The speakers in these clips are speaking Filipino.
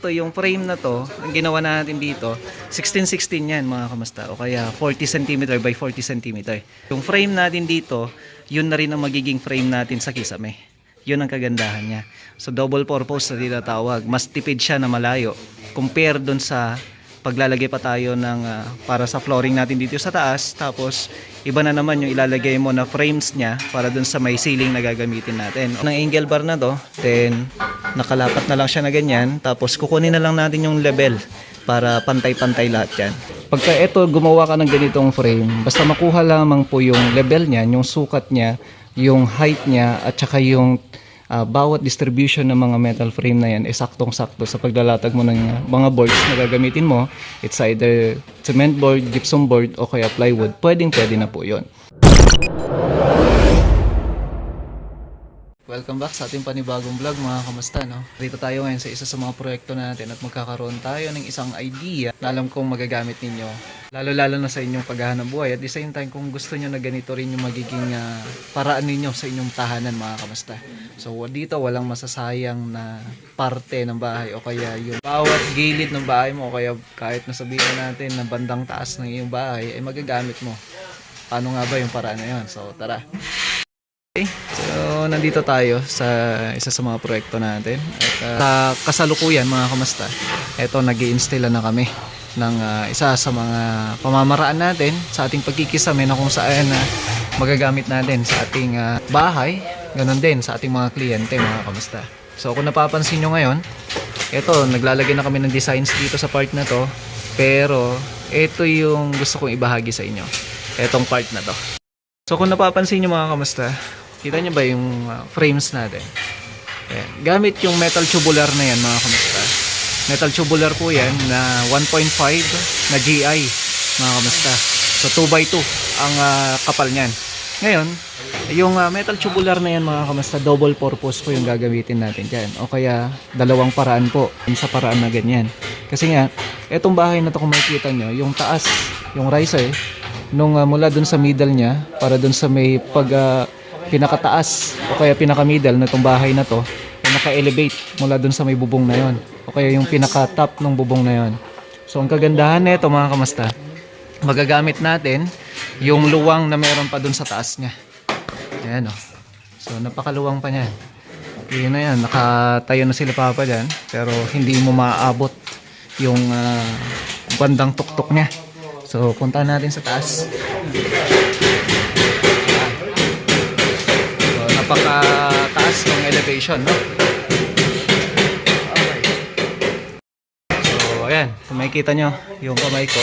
eto yung frame na to, ang ginawa natin dito, 16-16 yan mga kamusta. O kaya 40 cm by 40 cm. Yung frame natin dito, yun na rin ang magiging frame natin sa kisame. Yun ang kagandahan niya. So double purpose na tinatawag. Mas tipid siya na malayo compare dun sa paglalagay pa tayo ng ah, para sa flooring natin dito sa taas tapos iba na naman yung ilalagay mo na frames niya para dun sa may ceiling na gagamitin natin. Ng angle bar na to, then nakalapat na lang siya na ganyan tapos kukunin na lang natin yung level para pantay-pantay lahat yan. Pagka ito gumawa ka ng ganitong frame, basta makuha lamang po yung level niya, yung sukat niya, yung height niya at saka yung ah, bawat distribution ng mga metal frame na yan ay saktong-sakto sa paglalatag mo ng mga boards na gagamitin mo. It's either cement board, gypsum board, o kaya plywood. Pwedeng pwede na po yon. Welcome back sa ating panibagong vlog mga kamusta no. Dito tayo ngayon sa isa sa mga proyekto natin at magkakaroon tayo ng isang idea na alam kong magagamit ninyo. Lalo-lalo na sa inyong paghahanap buhay at the same time kung gusto nyo na ganito rin yung magiging ah, paraan ninyo sa inyong tahanan mga kamusta. So dito walang masasayang na parte ng bahay o kaya yung bawat gilid ng bahay mo o kaya kahit nasabihin na natin na bandang taas ng iyong bahay ay magagamit mo. Paano nga ba yung paraan na yun? So tara. Nandito tayo sa isa sa mga proyekto natin. At uh, sa kasalukuyan, mga kamusta, eto nag install na kami ng ah, isa sa mga pamamaraan natin sa ating pagkikisame na kung saan na magagamit natin sa ating ah, bahay, ganun din sa ating mga kliyente, mga kamusta. So, kung napapansin nyo ngayon, eto, naglalagay na kami ng designs dito sa part na to, pero ito yung gusto kong ibahagi sa inyo. Etong part na to. So kung napapansin nyo mga kamusta, kita nyo ba yung uh, frames natin? Ayan. Gamit yung metal tubular na yan mga kamusta. Metal tubular po yan na 1.5 na GI mga kamusta. So 2x2 ang uh, kapal niyan. Ngayon, yung uh, metal tubular na yan mga kamusta, double purpose po yung gagamitin natin dyan. O kaya dalawang paraan po sa paraan na ganyan. Kasi nga, etong bahay na to kung makikita nyo, yung taas, yung riser, nung uh, mula dun sa middle niya para dun sa may pag uh, pinakataas o kaya pinaka-middle na itong bahay na to ay naka-elevate mula dun sa may bubong na yon o kaya yung pinaka-top ng bubong na yon so ang kagandahan nito mga kamasta magagamit natin yung luwang na meron pa dun sa taas niya. Ayan o so napakaluwang pa niyan. Yun na yan nakatayo na sila papa dyan pero hindi mo maaabot yung ah, bandang tuktok niya. So, punta natin sa taas. So, napaka-taas ng elevation, no? So, ayan. Kung makikita nyo, yung kamay ko,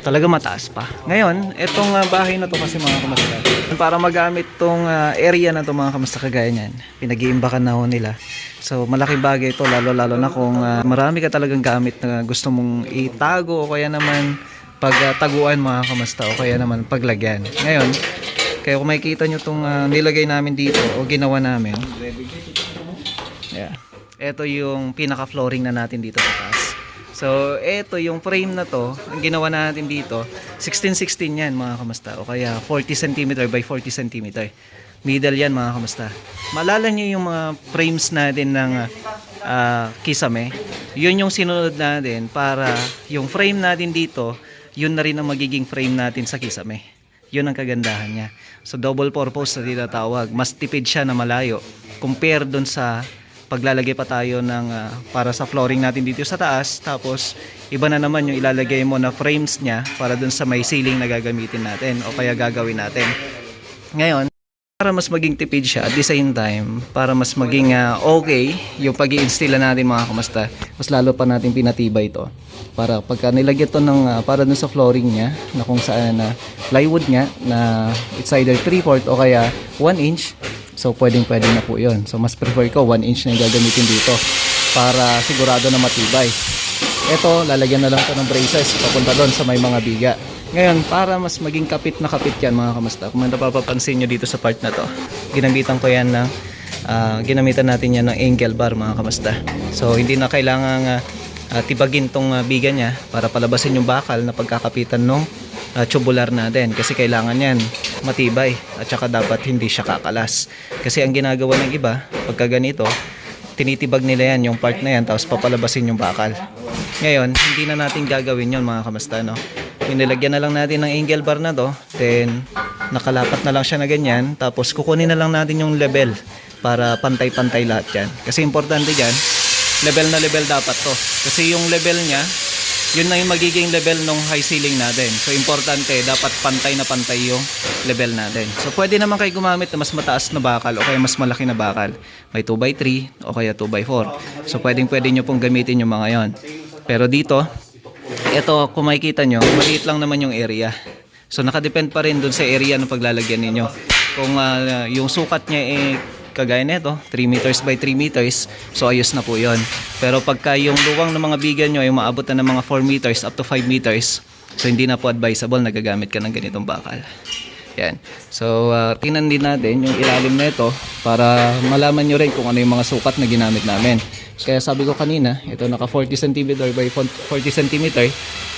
talaga mataas pa. Ngayon, itong ah, bahay na to kasi mga kamusta. Para magamit tong ah, area na to mga kamusta kagaya niyan, pinag-iimbakan na ho nila. So, malaking bagay ito, lalo-lalo na kung ah, marami ka talagang gamit na gusto mong itago o kaya naman pagtaguan mga kamasta o kaya naman paglagyan. Ngayon, kaya kung makikita nyo itong nilagay namin dito o ginawa namin, yeah, ito yung pinaka-flooring na natin dito sa taas. So, ito yung frame na to, ang ginawa natin dito, 16-16 yan mga kamasta o kaya 40 cm by 40 cm. Middle yan mga kamasta. Malala nyo yung mga frames natin ng ah, kisame. Yun yung sinunod natin para yung frame natin dito, yun na rin ang magiging frame natin sa kisame. Yun ang kagandahan niya. So double purpose na tinatawag. Mas tipid siya na malayo compare dun sa paglalagay pa tayo ng ah, para sa flooring natin dito sa taas tapos iba na naman yung ilalagay mo na frames niya para dun sa may ceiling na gagamitin natin o kaya gagawin natin. Ngayon, para mas maging tipid siya at the same time para mas maging ah, okay yung pag install natin mga kamasta mas lalo pa natin pinatibay ito. Para pagka nilagyan to ng ah, para dun sa flooring niya na kung saan na plywood nga na it's either 3/4 o kaya 1 inch so pwedeng pwede na po yun. So mas prefer ko 1 inch na yung gagamitin dito para sigurado na matibay. Ito lalagyan na lang to ng braces papunta doon sa may mga biga ngayon, para mas maging kapit na kapit yan mga kamusta, kung napapapansin nyo dito sa part na to, ginamitan ko yan ng, ah, ginamitan natin yan ng angle bar mga kamusta. So, hindi na kailangan ah, tibagin tong ah, biga niya para palabasin yung bakal na pagkakapitan ng tubular natin. Kasi kailangan yan matibay at saka dapat hindi siya kakalas. Kasi ang ginagawa ng iba, pagka ganito, tinitibag nila yan, yung part na yan, tapos papalabasin yung bakal. Ngayon, hindi na natin gagawin yon mga kamasta, no? Yung nilagyan na lang natin ng angle bar na to, then nakalapat na lang siya na ganyan, tapos kukunin na lang natin yung level para pantay-pantay lahat yan. Kasi importante dyan, level na level dapat to. Kasi yung level niya, yun na yung magiging level ng high ceiling natin. So, importante, dapat pantay na pantay yung level natin. So, pwede naman kayo gumamit na mas mataas na bakal o kaya mas malaki na bakal. May 2x3 o kaya 2x4. So, pwedeng pwede nyo pong gamitin yung mga yon. Pero dito, ito, kung makikita nyo, maliit lang naman yung area. So, nakadepend pa rin dun sa area ng paglalagyan ninyo. Kung ah, yung sukat niya eh, kagaya nito, 3 meters by 3 meters, so ayos na po yon. Pero pagka yung luwang ng mga bigan nyo ay maabot na ng mga 4 meters up to 5 meters, so hindi na po advisable na gagamit ka ng ganitong bakal. Yan. So, uh, tingnan din natin yung ilalim na ito para malaman nyo rin kung ano yung mga sukat na ginamit namin. Kaya sabi ko kanina, ito naka 40 cm by 40 cm,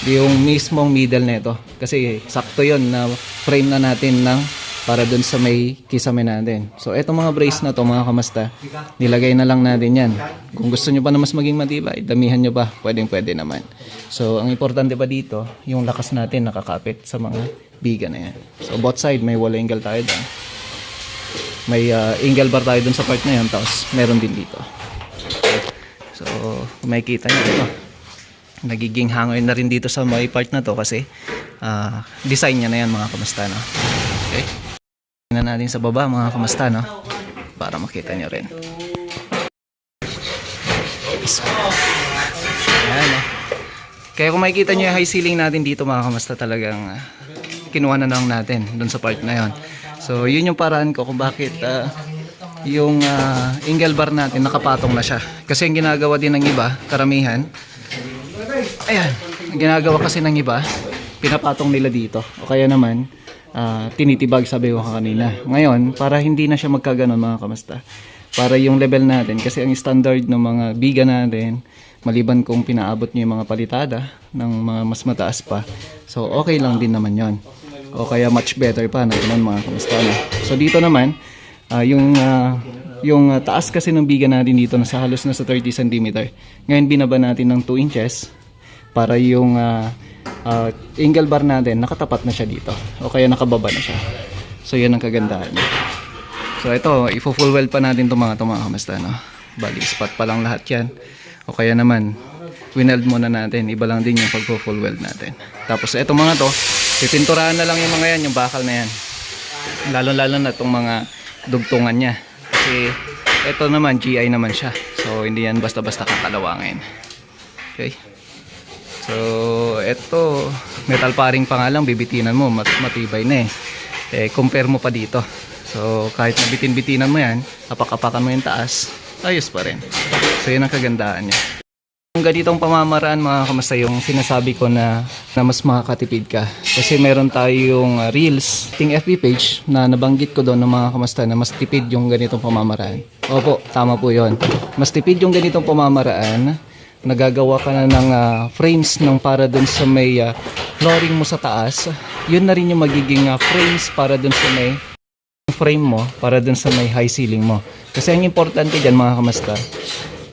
yung mismong middle na ito. Kasi sakto yon na frame na natin ng para dun sa may kisame natin. So, etong mga brace na to mga kamasta, nilagay na lang natin yan. Kung gusto nyo pa na mas maging matibay, damihan nyo pa, pwedeng pwede naman. So, ang importante pa dito, yung lakas natin nakakapit sa mga biga na yan. So, both side, may wall angle tayo doon. May uh, angle bar tayo dun sa part na yan, tapos meron din dito. So, kung makikita nyo ito, nagiging hangoy na rin dito sa may part na to kasi ah, design niya na yan mga kamasta, no? Okay? Tingnan natin sa baba mga kamasta, no? Para makita nyo rin. Ayan, no? Kaya kung makikita nyo yung high ceiling natin dito mga kamasta talagang ah, kinuha na lang natin dun sa part na yon. So yun yung paraan ko kung bakit ah, yung uh, angle bar natin nakapatong na siya. Kasi ang ginagawa din ng iba, karamihan, ayan, ang ginagawa kasi ng iba, pinapatong nila dito. O kaya naman, ah, tinitibag sabi ko kanina. Ngayon, para hindi na siya magkaganon mga kamasta, para yung level natin, kasi ang standard ng mga biga natin, maliban kung pinaabot nyo yung mga palitada ng mga mas mataas pa, so okay lang din naman yon o kaya much better pa na ganun mga kamusta na. So dito naman, ah, yung ah, yung ah, taas kasi ng biga natin dito nasa halos nasa 30 cm. Ngayon binaba natin ng 2 inches para yung ah, ah, angle bar natin nakatapat na siya dito o kaya nakababa na siya. So yan ang kagandahan. So ito, ifo-full weld pa natin itong mga ito mga kamusta no. Bali, spot pa lang lahat yan. O kaya naman, wineld muna natin. Iba lang din yung pagpo-full weld natin. Tapos itong mga to, pipinturahan na lang yung mga yan, yung bakal na yan. Lalo-lalo na itong mga dugtungan niya. Kasi ito naman, GI naman siya. So hindi yan basta-basta kakalawangin. Okay. So ito, metal paring pa nga lang, bibitinan mo, mat matibay na eh. Eh, compare mo pa dito. So kahit nabitin-bitinan mo yan, apak-apakan mo yung taas, ayos pa rin. So yun ang kagandahan niya. Yung ganitong pamamaraan mga kamasta yung sinasabi ko na, na mas makakatipid ka. Kasi meron tayong uh, Reels, ting FB page na nabanggit ko doon ng mga kamasta na mas tipid yung ganitong pamamaraan. Opo, tama po yon. Mas tipid yung ganitong pamamaraan. Nagagawa ka na ng uh, frames ng para doon sa may uh, flooring mo sa taas. Yun na rin yung magiging uh, frames para doon sa may frame mo para dun sa may high ceiling mo. Kasi ang importante dyan mga kamasta,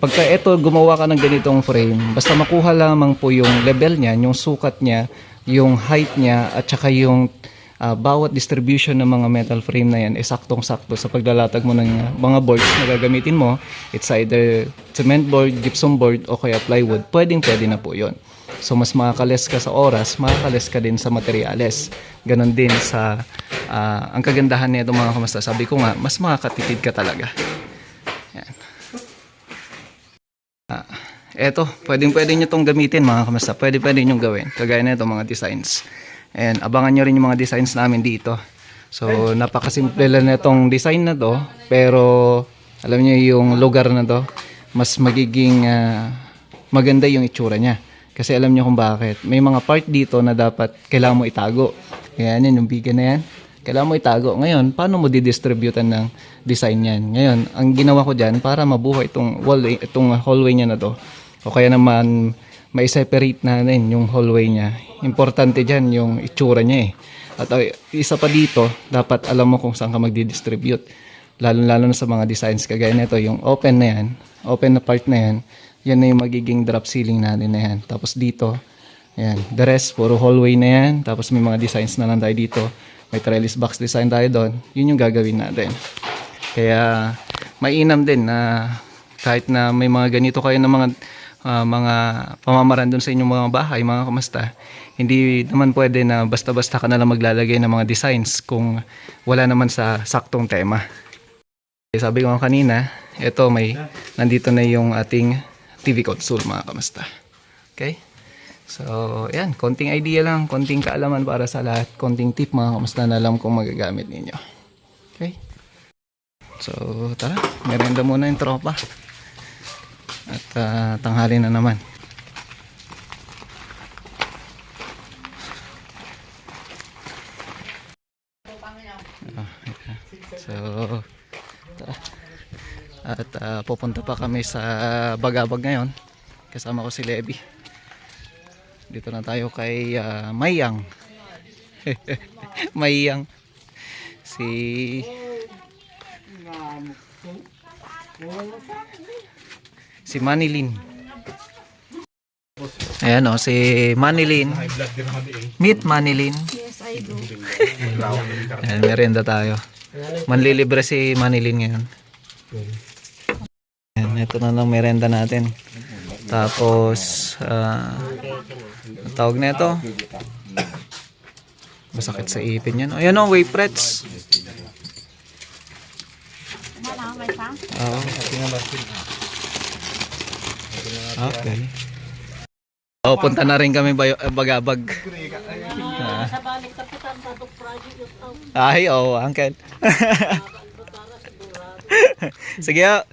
pagka ito gumawa ka ng ganitong frame, basta makuha lamang po yung level niya, yung sukat niya, yung height niya, at saka yung ah, bawat distribution ng mga metal frame na yan, eh saktong-sakto sa paglalatag mo ng mga boards na gagamitin mo. It's either cement board, gypsum board, o kaya plywood. Pwedeng pwede na po yon. So mas makakales ka sa oras, makakales ka din sa materyales. Ganon din sa ah, ang kagandahan nito mga kamasta. Sabi ko nga, mas makakatipid ka talaga. Yan. Ah, eto, pwedeng pwede nyo tong gamitin mga kamasta. Pwede pwede nyo gawin. Kagaya nito mga designs. And abangan nyo rin yung mga designs namin dito. So napakasimple lang nitong design na to. Pero alam nyo yung lugar na to, mas magiging ah, maganda yung itsura niya. Kasi alam niyo kung bakit. May mga part dito na dapat kailangan mo itago. Ayan yan, yung biga na yan. Kailangan mo itago. Ngayon, paano mo didistributan ng design yan? Ngayon, ang ginawa ko dyan para mabuhay itong, wall, itong hallway niya na to. O kaya naman, may separate na rin yung hallway niya. Importante dyan yung itsura niya eh. At isa pa dito, dapat alam mo kung saan ka magdi-distribute. Lalo-lalo na sa mga designs kagaya nito, yung open na yan, open na part na yan, yan na yung magiging drop ceiling natin na yan. Tapos dito, yan, the rest, puro hallway na yan. Tapos may mga designs na lang tayo dito. May trellis box design tayo doon. Yun yung gagawin natin. Kaya mainam din na kahit na may mga ganito kayo ng mga ah, mga pamamaraan doon sa inyong mga bahay, mga kamasta, hindi naman pwede na basta-basta ka na lang maglalagay ng mga designs kung wala naman sa saktong tema. Eh, Sabi ko kanina, ito may nandito na yung ating TV console mga kamasta. Okay? So, yan, konting idea lang, konting kaalaman para sa lahat, konting tip mga kamusta na alam kung magagamit ninyo. Okay? So, tara, merenda muna yung tropa. At ah, tanghali na naman. Ah. So, tara. At ah, pupunta pa kami sa Bagabag ngayon. Kasama ko si Levi. Dito na tayo kay ah, Mayang. Mayang. Si Si Manilin. Ayan o, si Manilin. Meet Manilin. Yes, I do. Ayan, merenda tayo. Manlilibre si Manilin ngayon. Ayan, ito na lang merenda natin. Tapos, ang tawag na ito. Masakit sa ipin yan. Ayan o, pa? Oo. Okay. Oh, punta na rin kami bayo, eh, bagabag. Ay, oo, uncle. Sige, oh.